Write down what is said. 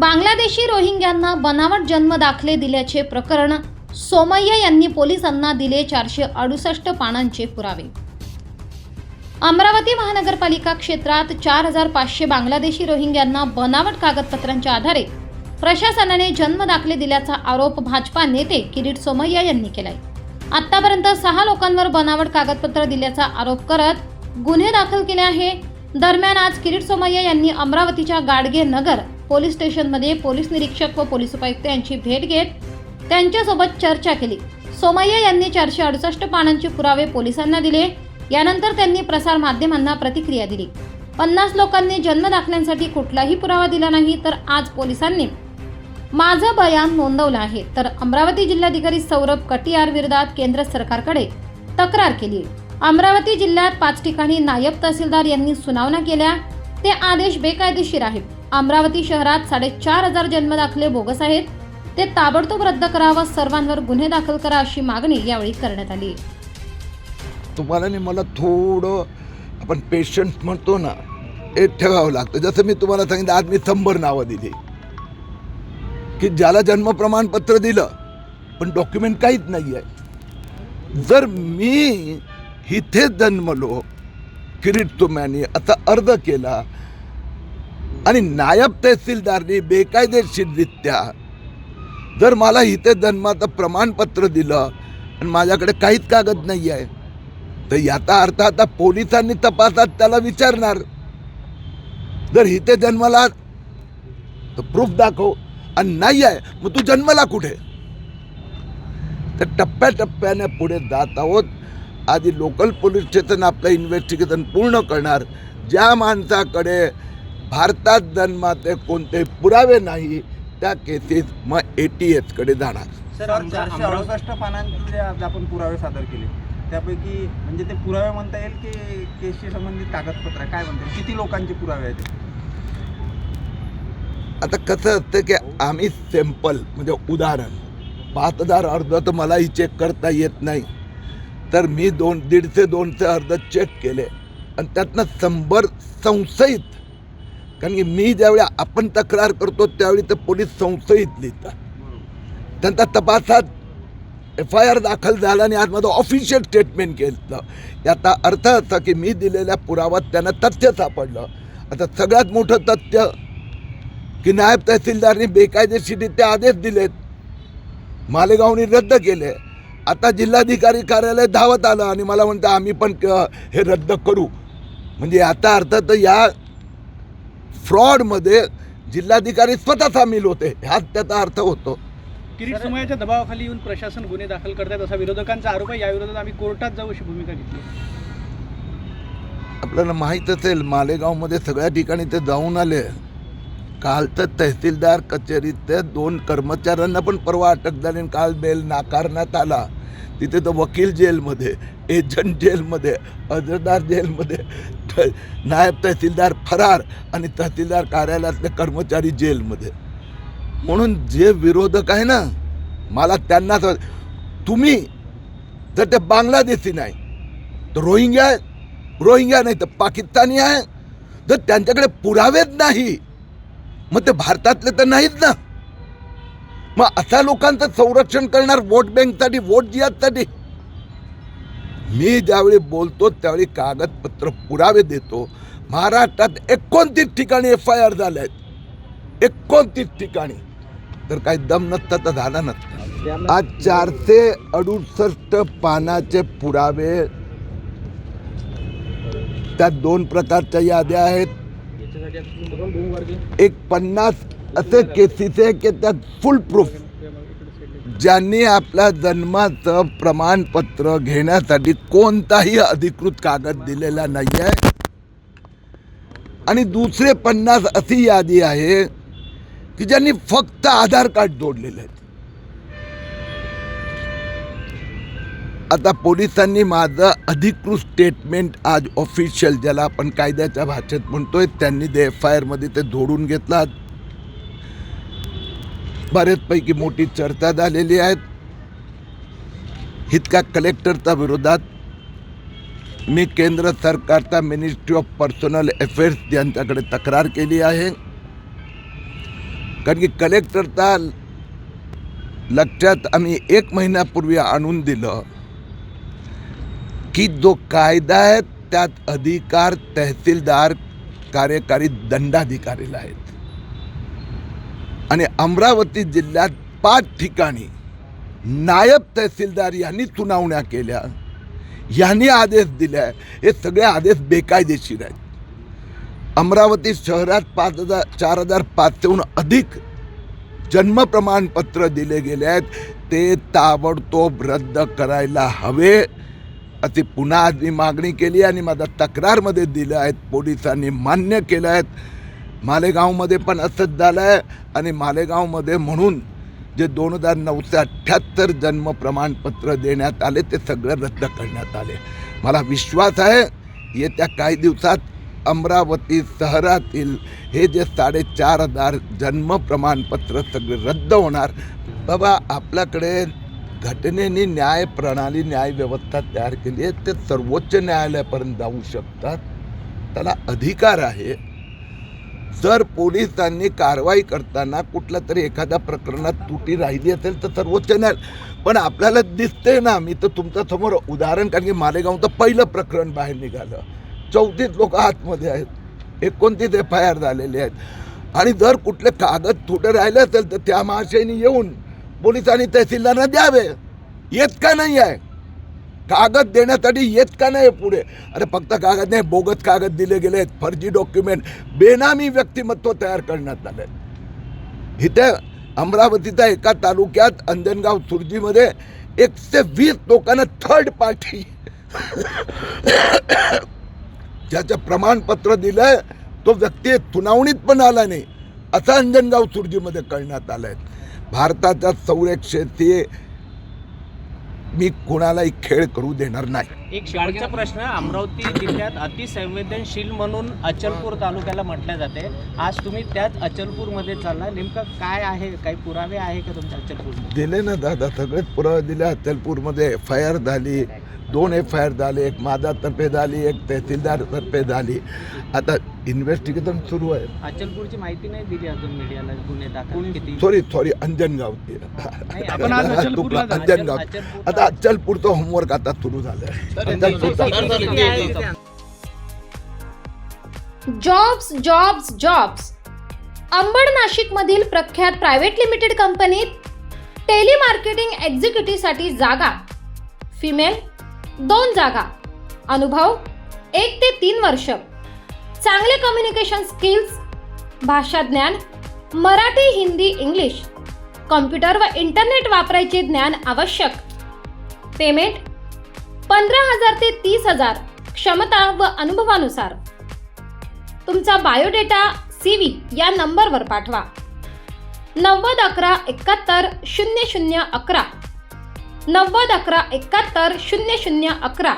बांगलादेशी रोहिंग्यांना बनावट जन्म दाखले दिल्याचे प्रकरण सोमय्या यांनी पोलिसांना दिले चारशे अडुसष्ट पानांचे पुरावे. अमरावती महानगरपालिका क्षेत्रात चार हजार पाचशे बांगलादेशी रोहिंग्यांना बनावट कागदपत्रांच्या आधारे प्रशासनाने जन्म दाखले दिल्याचा आरोप भाजपा नेते किरीट सोमय्या यांनी केलाय. आतापर्यंत सहा लोकांवर बनावट कागदपत्र दिल्याचा आरोप करत गुन्हे दाखल केले आहे. दरम्यान आज किरीट सोमय्या यांनी अमरावतीच्या गाडगे नगर पोलीस स्टेशनमध्ये पोलीस निरीक्षक व पोलीस उपायुक्त यांची भेट घेत त्यांच्यासोबत चर्चा केली. सोमय्या यांनी चारशे अडुसष्ट पानांचे पुरावे पोलिसांना दिले. यानंतर त्यांनी प्रसार माध्यमांना प्रतिक्रिया दिली. पन्नास लोकांनी जन्म दाखल्यांसाठी कुठलाही पुरावा दिला नाही तर आज पोलिसांनी माझं बयान नोंदवलं आहे. तर अमरावती जिल्हाधिकारी सौरभ कटियार विरोधात केंद्र सरकारकडे तक्रार केली. अमरावती जिल्ह्यात पाच ठिकाणी नायब तहसीलदार यांनी सुनावणा केल्या. ते आदेश बेकायदेशीर आहेत. अमरावती शहरात साडेचार हजार जन्मदाखले बोगस आहेत. ते ताबडतोब रद्द करावा सर्वांवर गुन्हे दाखल करा अशी मागणी यावेळी करण्यात आली. तुम्हाला आणि मला थोडं आपण पेशंट म्हणतो ना हे ठेवावं लागतं. जसं मी तुम्हाला सांगितलं आज मी शंभर नावं दिली. की ज्याला जन्म प्रमाणपत्र दिलं पण डॉक्युमेंट काहीच नाही आहे. जर मी इथे जन्मलो किरीट तुम्यानी असा अर्ज केला आणि नायब तहसीलदारनी बेकायदेशीररित्या जर मला इथे जन्माचं प्रमाणपत्र दिलं आणि माझ्याकडे काहीच कागद नाही आहे तर याचा अर्थ आता पोलिसांनी तपासात त्याला विचारणार. जर इथे जन्माला तर प्रूफ दाखव. आणि नाही आहे मग तू जन्मला कुठे? तर टप्प्याटप्प्याने पुढे जात आहोत. आधी लोकल पोलीस स्टेशन आपलं इन्व्हेस्टिगेशन पूर्ण करणार. ज्या माणसाकडे भारतात जन्माचे कोणते पुरावे नाही त्या केसेस मग ए टी एचकडे जाणार. सर चारशे अडुसष्ट पानांचे आज आपण पुरावे सादर केले. त्यापैकी म्हणजे ते पुरावे म्हणता येईल की केसशी संबंधित कागदपत्र? काय म्हणता येईल? किती लोकांचे पुरावे आहेत? आता कसं असतं की आम्ही सॅम्पल म्हणजे उदाहरण. पाच हजार अर्ज तर मलाही चेक करता येत नाही. तर मी दोन दीडशे दोनशे अर्ज चेक केले. आणि त्यातनं शंभर संशयित कारण की मी ज्यावेळी आपण तक्रार करतो त्यावेळी तर पोलीस संशयित लिहितात त्यांचा तपासात एफ आय आर दाखल झाला आणि आज माझं ऑफिशियल स्टेटमेंट केलं याचा अर्थ असा की मी दिलेल्या पुराव्यात त्यांना तथ्य सापडलं. आता सगळ्यात मोठं तथ्य की नायब तहसीलदारनी बेकायदेशीरित्या आदेश दिलेत. मालेगावनी रद्द केले. आता जिल्हाधिकारी कार्यालय धावत आलं आणि मला म्हणतं आम्ही पण क- हे रद्द करू. म्हणजे याचा अर्थ तर या फ्रॉडमध्ये जिल्हाधिकारी स्वतः सामील होते. हाच त्याचा अर्थ होतो. किरीट समूहाच्या दबावाखाली येऊन प्रशासन गुन्हे दाखल करतात असा विरोधकांचा आरोप आहे. याविरोधात आम्ही कोर्टात जाऊ अशी भूमिका घेतली आपल्याला माहीत असेल मालेगावमध्ये सगळ्या ठिकाणी ते जाऊन आले. काल तर तहसीलदार कचेरीत त्या दोन कर्मचाऱ्यांना पण परवा अटक झाली आणि काल बेल नाकारण्यात आला. तिथे तर वकील जेलमध्ये एजंट जेलमध्ये अर्जदार जेलमध्ये नायब तहसीलदार फरार आणि तहसीलदार कार्यालयातले कर्मचारी जेलमध्ये. म्हणून जे विरोधक आहे ना मला त्यांना तुम्ही जर ते बांगलादेशी नाही तर रोहिंग्या आहे रोहिंग्या नाही तर पाकिस्तानी आहे जर त्यांच्याकडे पुरावेच नाही मग ते भारतातले तर नाहीत ना. मग अशा लोकांचं संरक्षण करणार वोट बँकसाठी वोट जिहादसाठी मी ज्यावेळी बोलतो त्यावेळी कागदपत्र पुरावे देतो. महाराष्ट्रात एकोणतीस ठिकाणी एफ आय आर झाले आहेत. एकोणतीस ठिकाणी. तर काही दम नसता तर झाला नसता. आज चारशे अडुसष्ट पानाचे पुरावे त्यात दोन प्रकारच्या याद्या आहेत. एक पन्नास असे केसेस आहे की त्यात फुल प्रूफ ज्यांनी आपल्या जन्माचं प्रमाणपत्र घेण्यासाठी कोणताही अधिकृत कागद दिलेला नाही आहे आणि दुसरे पन्नास अशी यादी आहे की ज्यांनी फक्त आधार कार्ड जोडलेले आहेत. आता पोलिसांनी माझं अधिकृत स्टेटमेंट आज ऑफिशियल ज्याला आपण कायद्याच्या भाषेत म्हणतोय त्यांनी ते एफ आय आरमध्ये ते जोडून घेतलात बऱ्याचपैकी मोठी चर्चा झालेली आहेत. इतका कलेक्टरच्या विरोधात मी केंद्र सरकारचा मिनिस्ट्री ऑफ पर्सनल अफेअर्स यांच्याकडे तक्रार केली आहे. कारण की कलेक्टरचा लक्षात आम्ही एक महिन्यापूर्वी आणून दिलं की जो कायदा आहे त्यात अधिकार तहसीलदार कार्यकारी दंडाधिकारीला आहेत. आणि अमरावती जिल्ह्यात पाच ठिकाणी नायब तहसीलदार यांनी सुनावण्या केल्या. यांनी आदेश दिले हे सगळे आदेश बेकायदेशीर आहेत. अमरावती शहरात पाच हजार चार हजार पाचशेहून अधिक जन्म प्रमाणपत्र दिले गेले आहेत. ते ताबडतोब रद्द करायला हवे अशी पुन्हा आज मी मागणी केली आणि माझा तक्रारमध्ये दिलं आहेत पोलिसांनी मान्य केलं आहेत मालेगावमध्ये पण असंच झालं आहे आणि मालेगावमध्ये म्हणून जे दोन हजार नऊशे अठ्ठ्याहत्तर जन्म प्रमाणपत्र देण्यात आले ते सगळं रद्द करण्यात आले. मला विश्वास आहे येत्या काही दिवसात अमरावती शहरातील हे जे साडेचार हजार जन्म प्रमाणपत्र सगळे रद्द होणार. बाबा आपल्याकडे घटनेने न्याय प्रणाली न्याय व्यवस्था तयार केली आहे ते सर्वोच्च न्यायालयापर्यंत जाऊ शकतात. त्याला अधिकार आहे. जर पोलिसांनी कारवाई करताना कुठल्या तरी एखाद्या प्रकरणात तुटी राहिली असेल तर सर्वोच्च न्यायालय. पण आपल्याला दिसते ना मी तर तुमच्यासमोर उदाहरण कारण की मालेगावचं पहिलं प्रकरण बाहेर निघालं. चौतीस लोक आतमध्ये आहेत. एकोणतीस एफ आय आर झालेले आहेत. आणि जर कुठले कागद तुटे राहिले असेल तर त्या महाशयनी येऊन पोलिसांनी तहसीलदारांना द्यावे. येत का नाही आहे? कागद देण्यासाठी येत का नाही पुढे? अरे फक्त कागद नाही बोगस कागद दिले गेले आहेत फर्जी डॉक्युमेंट बेनामी व्यक्तिमत्व तयार करण्यात आले इथे अमरावतीच्या एका तालुक्यात अंजनगाव सुरजीमध्ये एकशे वीस लोकांना थर्ड पार्टी ज्याचं प्रमाणपत्र दिलंय तो व्यक्ती सुनावणीत पण आला नाही. असं अंजनगाव सुरजीमध्ये करण्यात आलंय. भारताच्या संरक्षेचे मी कोणालाही खेळ करू देणार नाही. एक शेवटचा प्रश्न अमरावती जिल्ह्यात अतिसंवेदनशील म्हणून अचलपूर तालुक्याला म्हटलं जाते. आज तुम्ही त्याच अचलपूरमध्ये चालला नेमकं काय आहे? काही पुरावे आहे का तुमच्या अचलपूर दिले ना दादा सगळेच पुरावे दिले. अचलपूरमध्ये एफ आय आर झाली. दोन एफ आय आर झाले एक माझातर्फे झाली एक तहसीलदारतर्फे झाली. आता इन्व्हेस्टिगेशन सुरू आहे. अचलपूरची माहिती नाही दिली अजून मीडियाला गुन्हे दाखल किती? सॉरी सॉरी अंजनगाव आपण आज अचलपूरला अंजनगाव अचलपूर- आता अचलपूरचं होमवर्क आता सुरू आहे तिथं? जॉब्स जॉब्स जॉब्स अंबड नाशिकमधील प्रख्यात प्रायव्हेट लिमिटेड कंपनीत टेलिमार्केटिंग एक्झिक्युटिव्हसाठी जागा. फिमेल दोन जागा. अनुभव एक ते तीन वर्ष. चांगले कम्युनिकेशन स्किल्स भाषा ज्ञान मराठी हिंदी इंग्लिश. कॉम्प्युटर व इंटरनेट वापरायचे ज्ञान आवश्यक. पेमेंट पंधरा हजार ते तीस हजार. क्षमता व अनुभवानुसार. तुमचा बायोडेटा सी व्ही या नंबरवर पाठवा. नव्वद अकरा एकाहत्तर शून्य शून्य अकरा. नव्वद अकरा एकाहत्तर शून्य शून्य अकरा.